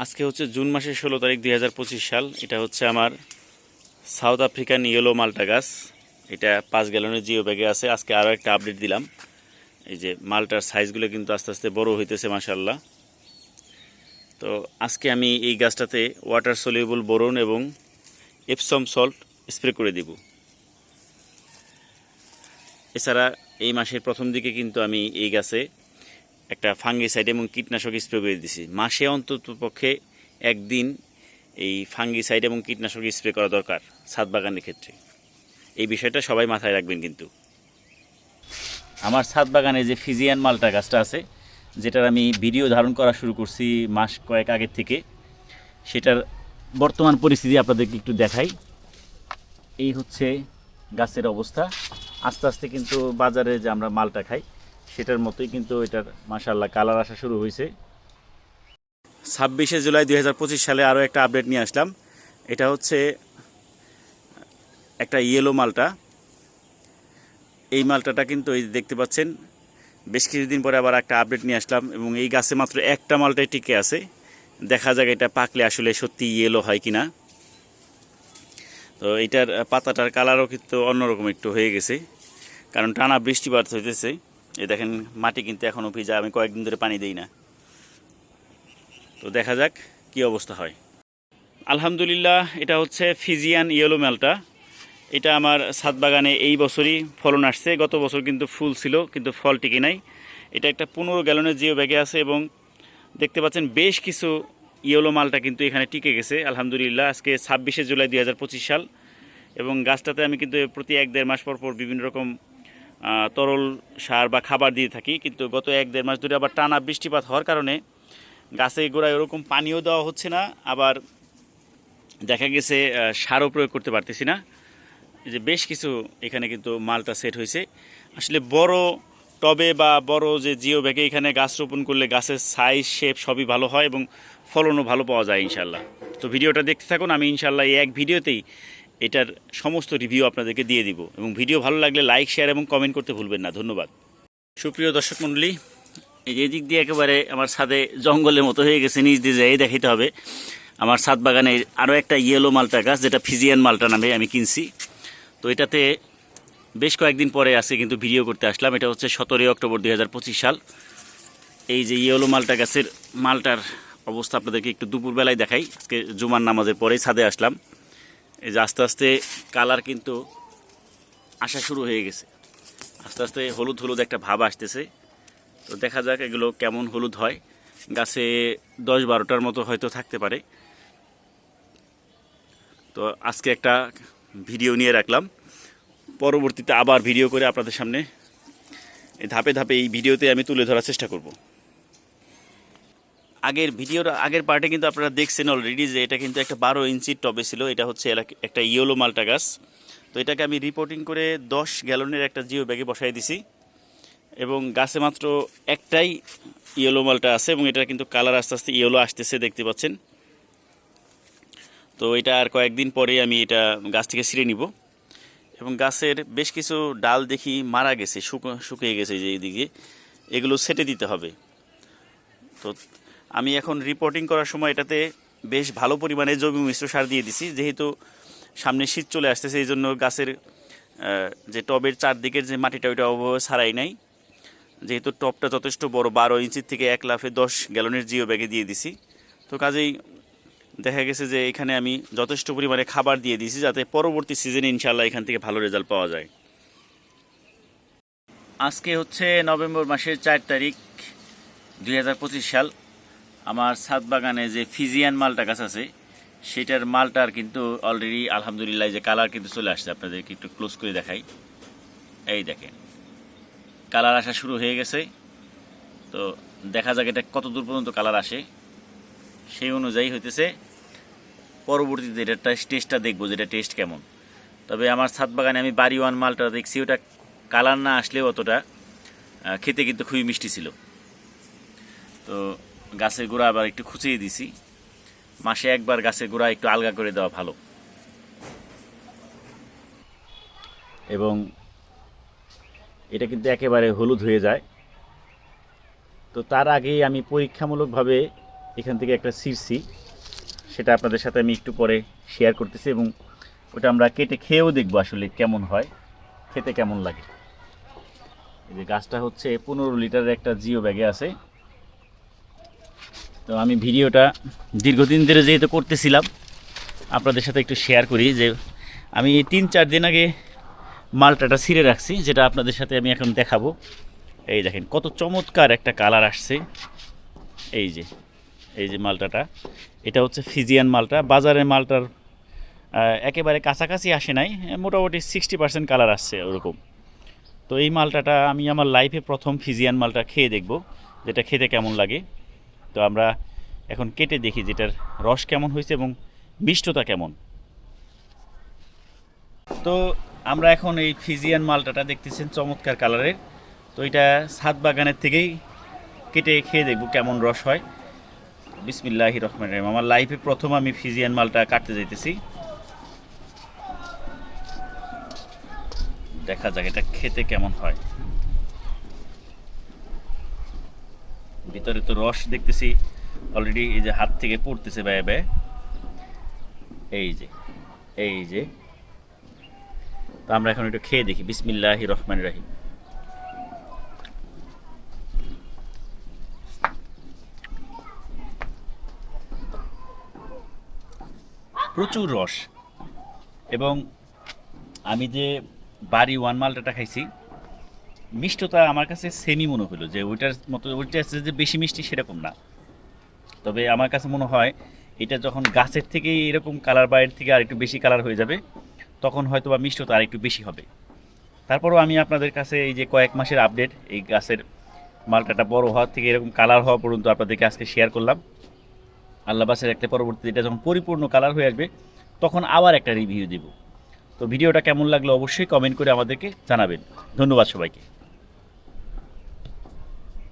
আজকে হচ্ছে জুন মাসের ষোলো তারিখ দুই হাজার পঁচিশ সাল। এটা হচ্ছে আমার সাউথ আফ্রিকান ইয়েলো মালটা গাছ। এটা পাঁচ গ্যালনের জিও ব্যাগে আছে। আজকে আরও একটা আপডেট দিলাম। এই যে মালটার সাইজগুলো কিন্তু আস্তে আস্তে বড় হইতেছে মাসাল্লাহ তো আজকে আমি এই গাছটাতে ওয়াটার সলিউবল বোরন এবং এপসম সল্ট স্প্রে করে দিব। এছাড়া এই মাসের প্রথম দিকে কিন্তু আমি এই গাছে একটা ফাঙ্গিসাইড এবং কীটনাশক স্প্রে করে দিছি। মাসে অন্তত পক্ষে একদিন এই ফাঙ্গিসাইড এবং কীটনাশক স্প্রে করা দরকার ছাদ বাগানের ক্ষেত্রে। এই বিষয়টা সবাই মাথায় রাখবেন কিন্তু। আমার ছাদ বাগানে যে ফিজিয়ান মালটা গাছটা আছে, যেটার আমি ভিডিও ধারণ করা শুরু করছি মাস কয়েক আগের থেকে, সেটার বর্তমান পরিস্থিতি আপনাদেরকে একটু দেখাই। এই হচ্ছে গাছের অবস্থা। আস্তে আস্তে কিন্তু বাজারে যে আমরা মালটা খাই সেটার মতোই কিন্তু এটার মাসাল্লাহ কালার আসা শুরু হয়েছে। ছাব্বিশে জুলাই দু হাজার পঁচিশ সালে আরও একটা আপডেট নিয়ে আসলাম। এটা হচ্ছে একটা ইয়েলো মালটা। এই মালটাটা কিন্তু এই দেখতে পাচ্ছেন, বেশ কিছুদিন পরে আবার একটা আপডেট নিয়ে আসলাম এবং এই গাছে মাত্র একটা মালটাই টিকে আছে। দেখা যাক এটা পাকলে আসলে সত্যি ইয়েলো হয় কি না তো এটার পাতাটার কালারও কিন্তু অন্যরকম একটু হয়ে গেছে, কারণ টানা বৃষ্টিপাত হইতেছে। এই দেখেন, মাটি কিন্তু এখনও ভিজা, আমি কয়েকদিন ধরে পানি দিই না। তো দেখা যাক কি অবস্থা হয়। আলহামদুলিল্লাহ, এটা হচ্ছে ফিজিয়ান ইয়েলো মালটা। এটা আমার ছাদ বাগানে এই বছরই ফলন আসছে। গত বছর কিন্তু ফুল ছিল, কিন্তু ফল টিকে নাই। এটা একটা পনেরো গ্যালনের জিও ব্যাগে আছে এবং দেখতে পাচ্ছেন বেশ কিছু ইয়েলো মালটা কিন্তু এখানে টিকে গেছে। আলহামদুলিল্লাহ, আজকে ছাব্বিশে জুলাই দু হাজার পঁচিশ সাল। এবং গাছটাতে আমি কিন্তু প্রতি এক দেড় মাস পর পর বিভিন্ন রকম তরল সার বা খাবার দিয়ে থাকি, কিন্তু গত এক দেড় মাস ধরে আবার টানা বৃষ্টিপাত হওয়ার কারণে গাছে গোড়ায় ওরকম পানিও দেওয়া হচ্ছে না, আবার দেখা গেছে সারও প্রয়োগ করতে পারতেছি না। যে বেশ কিছু এখানে কিন্তু মালটা সেট হয়েছে। আসলে বড় টবে বা বড় যে জিও ব্যাগে এখানে গাছ রোপণ করলে গাছের সাইজ শেপ সবই ভালো হয় এবং ফলনও ভালো পাওয়া যায় ইনশাল্লাহ তো ভিডিওটা দেখতে থাকুন, আমি ইনশাল্লাহ এই এক ভিডিওতেই এটার সমস্ত রিভিউ আপনাদেরকে দিয়ে দিব। এবং ভিডিও ভালো লাগলে লাইক শেয়ার এবং কমেন্ট করতে ভুলবেন না। ধন্যবাদ। সুপ্রিয় দর্শক মণ্ডলী, এই দিক দিয়ে একেবারে আমার ছাদে জঙ্গলের মতো হয়ে গেছে নিজ দিয়ে যাই দেখাইতে হবে। আমার ছাদ বাগানে আরও একটা ইয়েলো মালটা গাছ, যেটা ফিজিয়ান মালটা নামে আমি কিনছি। তো এটাতে বেশ কয়েকদিন পরে আজকে কিন্তু ভিডিও করতে আসলাম। এটা হচ্ছে সতেরোই অক্টোবর দু হাজার পঁচিশ সাল। এই যে ইয়েলো মালটা গাছের মালটার অবস্থা আপনাদেরকে একটু দুপুরবেলায় দেখাই। আজকে জুমার নামাজের পরেই ছাদে আসলাম। এই যে আস্তে আস্তে কালার কিন্তু আসা শুরু হয়ে গেছে। আস্তে আস্তে হলুদ হলুদ একটা ভাব আসতেছে। তো দেখা যাক এগুলো কেমন হলুদ হয়। গাছে দশ বারোটার মতো হয়তো থাকতে পারে। তো আজকে একটা ভিডিও নিয়ে রাখলাম। পরবর্তীতে আবার ভিডিও করে আপনাদের সামনে ধাপে ধাপে এই ভিডিওতে আমি তুলে ধরার চেষ্টা করব। আগের ভিডিওর আগের পার্টে কিন্তু আপনারা দেখছেন অলরেডি যে এটা কিন্তু একটা বারো ইঞ্চির টবে ছিল, এটা হচ্ছে একটা ইয়েলো মালটা গাছ। তো এটাকে আমি রিপোর্টিং করে দশ গ্যালনের একটা জিও ব্যাগে বসাই দিছি। এবং গাছে মাত্র একটাই ইয়েলো মালটা আছে এবং এটা কিন্তু কালার আস্তে আস্তে ইয়েলো আসতেছে, দেখতে পাচ্ছেন। তো এটা আর কয়েকদিন পরে আমি এটা গাছ থেকে ছিঁড়ে নিব। এবং গাছের বেশ কিছু ডাল দেখি মারা গেছে, শুকো, শুকিয়ে গেছে যে এইদিকে এগুলো সেটে দিতে হবে। তো আমি এখন রিপোর্টিং করার সময় এটাতে বেশ ভালো পরিমাণে জৈব মিশ্র সার দিয়ে দিছি। যেহেতু সামনে শীত চলে আসতেছে এই জন্য গাছের যে টবের চারদিকের যে মাটিটা, ওইটা অভাবে ছাড়াই নাই। যেহেতু টবটা যথেষ্ট বড়, বারো ইঞ্চির থেকে এক লাফে দশ গ্যালনের জিও ব্যাগে দিয়ে দিছি। তো কাজেই দেখা গেছে যে এখানে আমি যথেষ্ট পরিমাণে খাবার দিয়ে দিয়েছি যাতে পরবর্তী সিজনে ইনশাল্লাহ এখান থেকে ভালো রেজাল্ট পাওয়া যায়। আজকে হচ্ছে নভেম্বর মাসের চার তারিখ দু হাজার পঁচিশ সাল। আমার ছাদ বাগানে যে ফিজিয়ান মালটা গাছ আছে, সেটার মালটার কিন্তু অলরেডি আলহামদুলিল্লাহ যে কালার কিন্তু চলে আসছে। আপনাদেরকে একটু ক্লোজ করে দেখাই। এই দেখেন কালার আসা শুরু হয়ে গেছে। তো দেখা যাক এটা কত দূর পর্যন্ত কালার আসে। সেই অনুযায়ী হইতেছে, পরবর্তীতে এটা টেস্টটা দেখব যেটা টেস্ট কেমন। তবে আমার ছাদ বাগানে আমি বাড়ি ওয়ান মালটা দেখছি, ওটা কালার না আসলেও অতটা খেতে কিন্তু খুবই মিষ্টি ছিল। তো গাছের গোড়া আবার একটু খুঁচিয়ে দিছি। মাসে একবার গাছের গোড়া একটু আলগা করে দেওয়া ভালো। এবং এটা কিন্তু একেবারে হলুদ হয়ে যায়। তো তার আগেই আমি পরীক্ষামূলকভাবে এখান থেকে একটা সিরসি সেটা আপনাদের সাথে আমি একটু পরে শেয়ার করতেছি এবং ওটা আমরা কেটে খেয়েও দেখব আসলে কেমন হয়, খেতে কেমন লাগে। এই যে গাছটা হচ্ছে পনেরো লিটারের একটা জিও ব্যাগে আছে। তো আমি ভিডিওটা দীর্ঘদিন ধরে যেহেতু করতেছিলাম, আপনাদের সাথে একটু শেয়ার করি যে আমি তিন চার দিন আগে মালটাটা ছিঁড়ে রাখছি, যেটা আপনাদের সাথে আমি এখন দেখাবো। এই দেখেন, কত চমৎকার একটা কালার আসছে। এই যে এই যে মালটাটা। এটা হচ্ছে ফিজিয়ান মালটা। বাজারের মালটার একেবারে কাছাকাছি আসে নাই, মোটামুটি সিক্সটি পার্সেন্ট কালার আসছে ওরকম। তো এই মালটাটা আমি আমার লাইফে প্রথম ফিজিয়ান মালটা খেয়ে দেখব, যেটা খেতে কেমন লাগে। তো আমরা এখন কেটে দেখি যেটার রস কেমন হয়েছে এবং মিষ্টতা কেমন। তো আমরা এখন এই ফিজিয়ান মালটাটা দেখতেছেন চমৎকার কালারের তো এটা ছাদ বাগানের থেকেই কেটে খেয়ে দেখব কেমন রস হয়। বিসমিল্লাহি রহমান রহিম। আমার লাইফে প্রথম আমি ফিজিয়ান মালটা কাটতে যাইতেছি। দেখা যাক এটা খেতে কেমন হয়। ভিতরে তো রস দেখতেছি। অলরেডি এই যে হাত থেকে পড়তেছে ব্যয় ব্যয়। এই যে এই যে। তো আমরা এখন একটু খেয়ে দেখি। বিসমিল্লাহি রহমান রাহিম। প্রচুর রস। এবং আমি যে বাড়ি ওয়ান মালটাটা খাইছি মিষ্টতা আমার কাছে সেমি মনে হলো যে ওইটার মতো, ওইটা যে বেশি মিষ্টি সেরকম না। তবে আমার কাছে মনে হয় এটা যখন গাছের থেকে এরকম কালার বাইরের থেকে আর একটু বেশি কালার হয়ে যাবে, তখন হয়তো বা মিষ্টতা আর একটু বেশি হবে। তারপরও আমি আপনাদের কাছে এই যে কয়েক মাসের আপডেট এই গাছের মালটাটা বড় হওয়ার থেকে এরকম কালার হওয়া পর্যন্ত আপনাদেরকে আজকে শেয়ার করলাম। আল্লাহ বাসের একটা পরবর্তীতে এটা যখন পরিপূর্ণ কালার হয়ে আসবে, তখন আবার একটা রিভিউ দেব। তো ভিডিওটা কেমন লাগল অবশ্যই কমেন্ট করে আমাদেরকে জানাবেন। ধন্যবাদ সবাইকে।